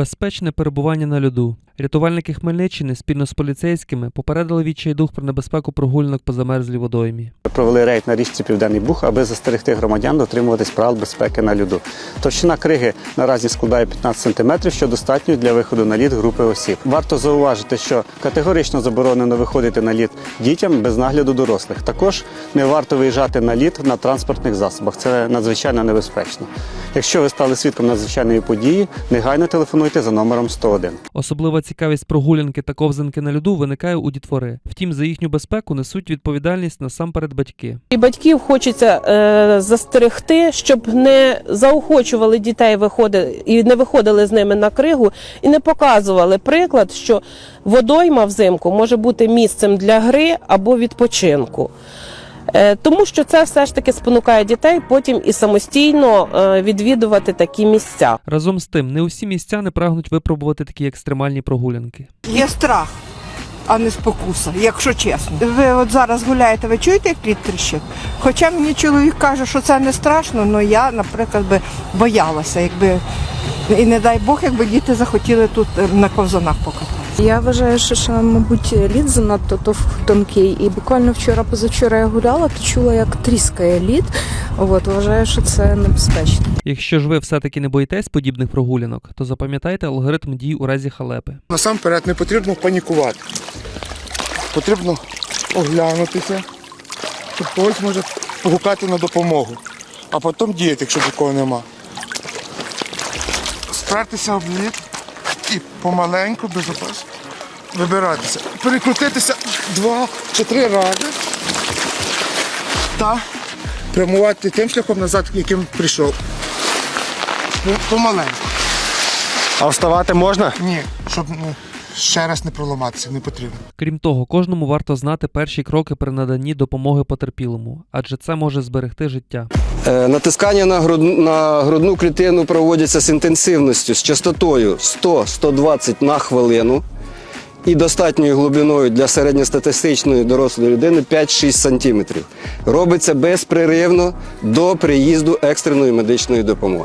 Безпечне перебування на льоду. Рятувальники Хмельниччини спільно з поліцейськими попередили відчайдух про небезпеку прогулянок по замерзлій водоймі. Провели рейд на річці Південний Буг, аби застерегти громадян дотримуватись правил безпеки на льоду. Товщина криги наразі складає 15 см, що достатньо для виходу на лід групи осіб. Варто зауважити, що категорично заборонено виходити на лід дітям без нагляду дорослих. Також не варто виїжджати на лід на транспортних засобах. Це надзвичайно небезпечно. Якщо ви стали свідком надзвичайної події, негайно телефонуйте за номером 101. Особлива цікавість прогулянки та ковзанки на льоду виникає у дітвори. Втім, за їхню безпеку несуть відповідальність насамперед батьки. І батьків хочеться е, застерегти, щоб не заохочували дітей виходити і не виходили з ними на кригу, і не показували приклад, що водойма взимку може бути місцем для гри або відпочинку. Е, Тому що це все ж таки спонукає дітей потім і самостійно е, відвідувати такі місця. Разом з тим, не усі містяни прагнуть випробувати такі екстремальні прогулянки. Є страх, а не спокуса, якщо чесно. Ви от зараз гуляєте, ви чуєте, як лід тріщить? Хоча мені чоловік каже, що це не страшно, але я, наприклад, би боялася, якби і не дай Бог, якби діти захотіли тут е, на ковзанах покататися. Я вважаю, що, що мабуть, лід занадто тов- тонкий. І буквально вчора позавчора я гуляла, то чула, як тріскає лід. От вважаю, що це небезпечно. Якщо ж ви все-таки не боїтесь подібних прогулянок, то запам'ятайте алгоритм дій у разі халепи. Насамперед не потрібно панікувати. Потрібно оглянутися, щоб когось може погукати на допомогу, а потім діяти, якщо нікого нема. Спертися об лід і помаленьку, безопасно вибиратися. Перекрутитися два чи три рази та прямувати тим шляхом назад, яким прийшов. Ну, Помаленьку. А вставати можна? Ні, щоб ну, ще раз не проламатися, не потрібно. Крім того, кожному варто знати перші кроки при наданні допомоги потерпілому, адже це може зберегти життя. Е, Натискання на, грудну, на грудну клітину проводяться з інтенсивністю, з частотою 100-120 на хвилину і достатньою глибиною для середньостатистичної дорослої людини 5-6 см. Робиться безперервно до приїзду екстреної медичної допомоги.